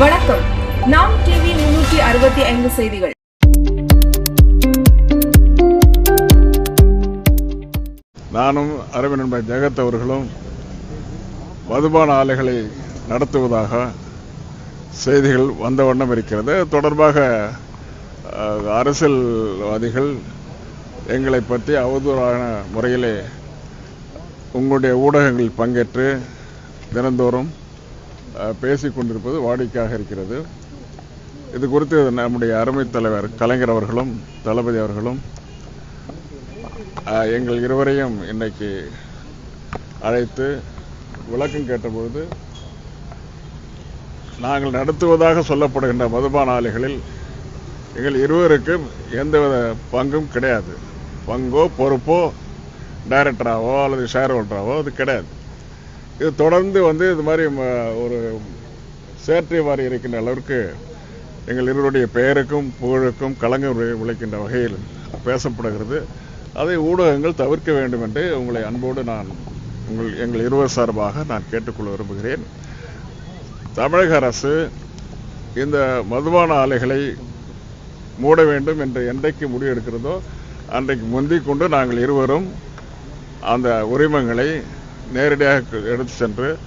வணக்கம். நாம் டிவி முன்னூற்றி அறுபத்தி ஐந்து செய்திகள். நானும் அரவிந்த் நண்பர் ஜெகத் அவர்களும் மதுபான ஆலைகளை நடத்துவதாக செய்திகள் வந்த வண்ணம் இருக்கிறது. தொடர்பாக அரசியல்வாதிகள் எங்களை பற்றி அவதூறான முறையிலே உங்களுடைய ஊடகங்களில் பங்கேற்று தினந்தோறும் அஹ், பேசிக் கொண்டிருப்பது வாடிக்கையாக இருக்கிறது. இது குறித்து நம்முடைய அருமை தலைவர் கலைஞர் அவர்களும் தளபதி அவர்களும் எங்கள் இருவரையும் இன்னைக்கு அழைத்து விளக்கம் கேட்டபொழுது நாங்கள் நடத்துவதாக சொல்லப்படுகின்ற மதுபான ஆலைகளில் எங்கள் இருவருக்கும் எந்தவித பங்கும் கிடையாது. பங்கோ பொறுப்போ டைரக்டராகவோ அல்லது ஷேர் ஹோல்டராகவோ அது கிடையாது. இது தொடர்ந்து வந்து இது மாதிரி ம- ஒரு சேற்றை வாரி இருக்கின்ற அளவிற்கு எங்கள் இருவருடைய பெயருக்கும் புகழுக்கும் கலங்க விளைக்கின்ற வகையில் பேசப்படுகிறது. அதை ஊடகங்கள் தவிர்க்க வேண்டும் என்று உங்களை அன்போடு நான் உங்கள் எங்கள் இருவர் சார்பாக நான் கேட்டுக்கொள்ள விரும்புகிறேன். தமிழக அரசு இந்த மதுபான ஆலைகளை மூட வேண்டும் என்று என்றைக்கு முடிவெடுக்கிறதோ அன்றைக்கு முந்திக் கொண்டு நாங்கள் இருவரும் அந்த உரிமங்களை நேரடியாக எடுத்து சென்று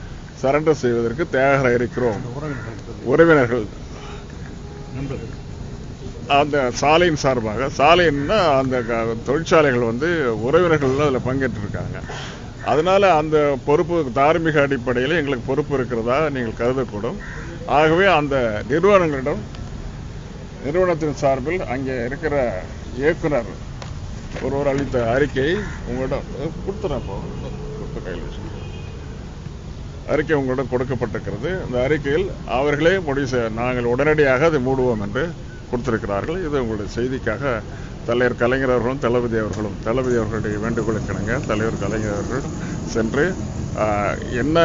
சரண்டர் செய்வதற்கு தயாராக இருக்கிறோம். உறவினர்கள். அந்த சாலையின் சார்பாக சாலைன்னா அந்த க- தொழிற்சாலைகள் வந்து உறவினர்கள் அதில் பங்கேற்றிருக்காங்க. அதனால் அந்த பொறுப்பு தார்மீக அடிப்படையில் எங்களுக்கு பொறுப்பு இருக்கிறதா நீங்கள் கருதக்கூடும். ஆகவே அந்த நிறுவனங்களிடம் நிறுவனத்தின் சார்பில் அங்கே இருக்கிற இயக்குனர் ஒருவர் அளித்த அறிக்கையை உங்களிடம் அஹ், கொடுத்துறேன் கையில் வச்சுக்கோங்க. அறிக்கை உங்களிடம் கொடுக்கப்பட்டிருக்கிறது. இந்த அறிக்கையில் அவர்களே முடிவு செய்ய நாங்கள் உடனடியாக அதை மூடுவோம் என்று கொடுத்திருக்கிறார்கள். இது உங்களுடைய செய்திக்காக தலைவர் கலைஞர் அவர்களும் தளபதி அவர்களும் தளபதி அவர்களுடைய வேண்டுகோளுக்கிணங்க தலைவர் கலைஞர் அவர்கள் சென்று என்ன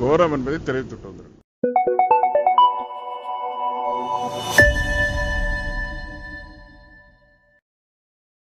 விவரம் என்பதை தெரிவித்துட்டு வந்திருக்கிறார்